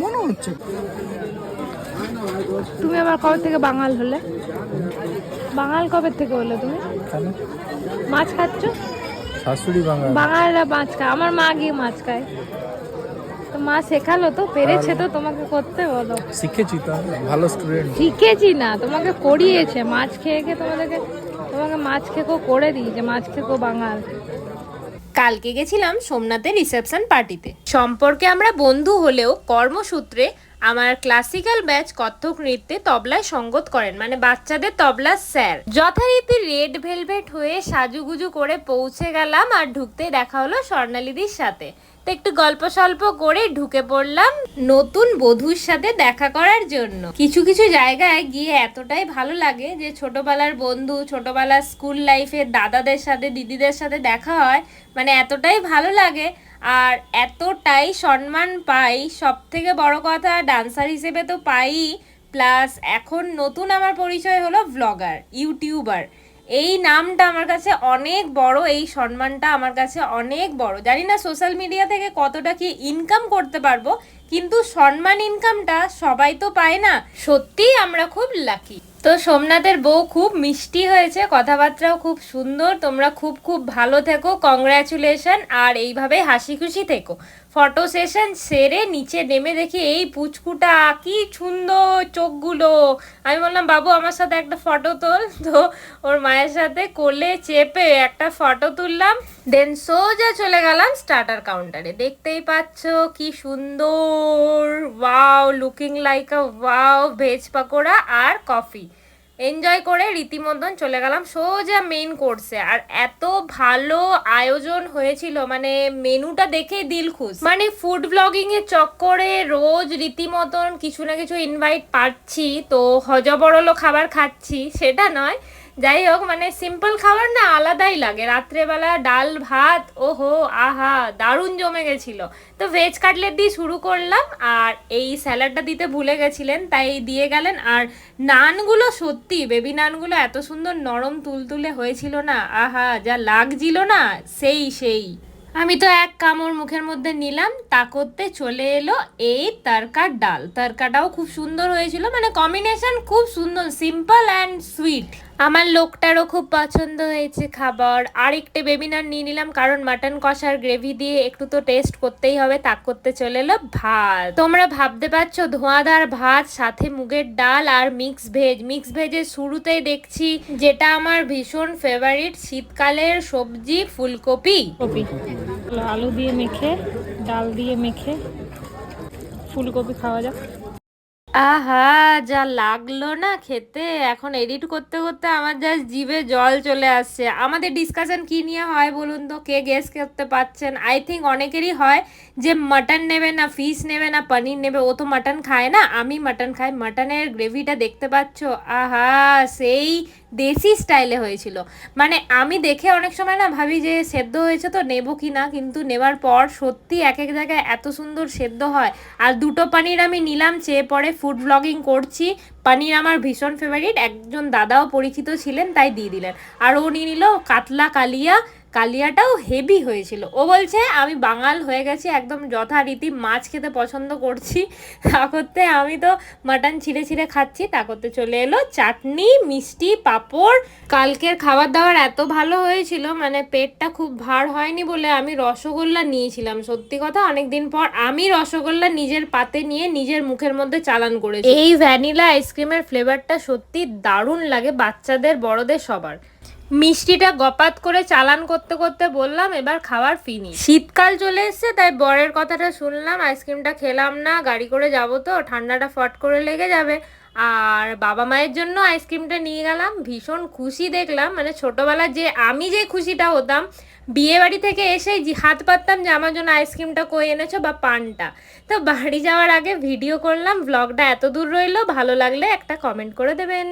মনে হচ্ছে। তুমি আবার কবে থেকে বাঙাল হলে? বাঙাল কবে থেকে হলো তুমি? মাছ খাচ্ছ? শাশুড়ি বাঙাল। বাঙালরা মাছ খায়। আমার মা গিয়ে মাছ খায়। তো মা শেখালো তো পেরেছে তো তোমাকে করতে বলো। শিখেছি তো ভালো স্টুডেন্ট শিখেছি না তোমাকে করিয়েছে। মাছ খেয়ে খেয়ে তোমাদেরকে তোমাকে মাছ খেকো করে দিয়েছে। মাছ খেকো বাঙাল। কালকে গেছিলাম সোমনাথের রিসেপশন পার্টিতে। সম্পর্কে আমরা বন্ধু হলেও কর্মসূত্রে আমার ক্লাসিক্যাল ব্যাচ কত্থক নৃত্যে তবলায় সঙ্গত করেন মানে বাচ্চাদের তবলা স্যার। যথারীতি রেড ভেলভেট হয়ে সাজুগুজু করে পৌঁছে গেলাম আর ঢুকতে দেখা হলো স্বর্ণালীদির সাথে। তো একটু গল্প সল্প করে ঢুকে পড়লাম নতুন বধুর সাথে দেখা করার জন্য। কিছু কিছু জায়গায় গিয়ে এতটাই ভালো লাগে যে ছোটবেলার বন্ধু, ছোটবেলার স্কুল লাইফের দাদাদের সাথে, দিদিদের সাথে দেখা হয় মানে এতটাই ভালো লাগে আর এতটাই সম্মান পাই সব থেকে বড় কথা ডান্সার হিসেবে তো পাই প্লাস এখন নতুন আমার পরিচয় হলো ভ্লগার ইউটিউবার এই নামটা আমার কাছে অনেক বড়, এই সম্মানটা আমার কাছে অনেক বড়। জানি না সোশ্যাল মিডিয়া থেকে কতটা কি ইনকাম করতে পারব কিন্তু সম্মান ইনকামটা সবাই তো পায় না। সত্যিই আমরা খুব লাকি তো সোমনাথের বউ খুব মিষ্টি হয়েছে, কথাবার্তাও খুব সুন্দর, তোমরা খুব খুব ভালো থেকো কংগ্রাচুলেশন আর এইভাবে হাসি খুশি থেকো। ফটো সেশন সেরে নিচে নেমে দেখি এই পুচকুটা কি সুন্দর চোখগুলো। আমি বললাম, বাবু, আমার সাথে একটা ফটো তোল। তো ওর মায়ের সাথে কোলে চেপে একটা ফটো তুললাম দেন সোজা চলে গেলাম স্টার্টার কাউন্টারে দেখতেই পাচ্ছ কি সুন্দর wow looking like a wow veg pakora R coffee enjoy করে রীতিমতন চলে গেলাম সোজা মেন কোর্সে আর এত ভালো আয়োজন হয়েছিল মানে মেনুটা দেখে দিল খুশ। মানে ফুড ব্লগিং এর চক্করে রোজ রীতিমতন কিছু না কিছু ইনভাইট পাচ্ছি, তো হজবরলো খাবার খাচ্ছি, সেটা নয়। যাই হোক মানে সিম্পল খাবার না আলাদাই লাগে। রাত্রেবেলা ডাল, ভাত, ওহো, আহা, দারুণ জমে গেছিল। তো ভেজ কাটলেট দিয়ে শুরু করলাম, আর এই স্যালাডটা দিতে ভুলে গেছিলেন, তাই দিয়ে গেলেন। আর নানগুলো সত্যি বেবি নানগুলো এত সুন্দর নরম তুলতুলে হয়েছিল না, আহা, যা লাগছিল না, সেই সেই। আমি তো এক কামড় মুখের মধ্যে নিলাম, তা করতে চলে এলো এই তরকার ডাল। তরকাটাও খুব সুন্দর হয়েছিল মানে কম্বিনেশন খুব সুন্দর সিম্পল অ্যান্ড সুইট আমার লোকটারও খুব পছন্দ হয়েছে খাবার। আরেকটা বেবিনার নিয়ে নিলাম, কারণ মাটন কষার গ্রেভি দিয়ে একটু তো টেস্ট করতেই হবে তাক করতে চলে এলো ভাত। তোমরা ভাবতে পারছ ধোঁয়াধার ভাত, সাথে মুগের ডাল আর মিক্স ভেজ মিক্স ভেজের শুরুতেই দেখছি যেটা আমার ভীষণ ফেভারিট শীতকালের সবজি, ফুলকপি। কপি। আলু দিয়ে মেখে, ডাল দিয়ে মেখে ফুলকপি খাওয়া যাক। আহা, যা লাগল না খেতে। এখন এডিট করতে করতে আমার জাস্ট জিভে জল চলে আসছে। আমাদের ডিসকাশন কি নিয়ে হয় বলুন তো? কে গেস করতে পারছেন? আই থিঙ্ক অনেকেরই হয় যে মাটন নেবে না ফিশ নেবে না, পনির নেবে। ও তো মাটন খায় না, আমি মাটন খাই। মাটনের গ্রেভিটা দেখতে পাচ্ছ? আহা, সেই দেশি স্টাইলে হয়েছিল। মানে আমি দেখে অনেক সময় না ভাবি যে সেদ্ধ হয়েছে তো নেব কি না কিন্তু নেবার পর সত্যি এক এক জায়গায় এত সুন্দর সেদ্ধ হয়। আর দুটো পানির আমি নিলাম, চেয়ে পরে ফুড ব্লগিং করছি। পানির আমার ভীষণ ফেভারিট একজন দাদাও পরিচিত ছিলেন, তাই দিয়ে দিলেন। আর ও নিয়ে নিল কাতলা কালিয়া কালিয়াটাও হেভি হয়েছিল। ও বলছে, আমি বাঙাল হয়ে গেছি, একদম যথারীতি মাছ খেতে পছন্দ করছি। তা করতে আমি তো মাটন ছিঁড়ে ছিঁড়ে খাচ্ছি, তা করতে চলে এলো। চাটনি, মিষ্টি, পাঁপড়, কালকের খাবার দাবার এত ভালো হয়েছিল মানে পেটটা খুব ভার হয়নি বলে আমি রসগোল্লা নিয়েছিলাম। সত্যি কথা, অনেকদিন পর আমি রসগোল্লা নিজের পাতে নিয়ে নিজের মুখের মধ্যে চালান করেছি। এই ভ্যানিলা আইসক্রিমের ফ্লেভারটা সত্যি দারুণ লাগে বাচ্চাদের, বড়দের সবার। মিষ্টিটা গপাত করে চালান করতে করতে বললাম, এবার খাবার ফিনি শীতকাল চলে এসছে, তাই বরের কথাটা শুনলাম, আইসক্রিমটা খেলাম না, গাড়ি করে যাব তো, ঠান্ডাটা ফট করে লেগে যাবে। আর বাবা মায়ের জন্য আইসক্রিমটা নিয়ে গেলাম, ভীষণ খুশি দেখলাম মানে ছোটবেলায় যে, আমি যে খুশিটা হতাম, বিয়ে বাড়ি থেকে এসেই যে হাত পাততাম যে আমার জন্য আইসক্রিমটা কই এনেছো বা পানটা। তো বাড়ি যাওয়ার আগে ভিডিও করলাম ব্লগটা এত দূর রইল, ভালো লাগলে একটা কমেন্ট করে দেবেন।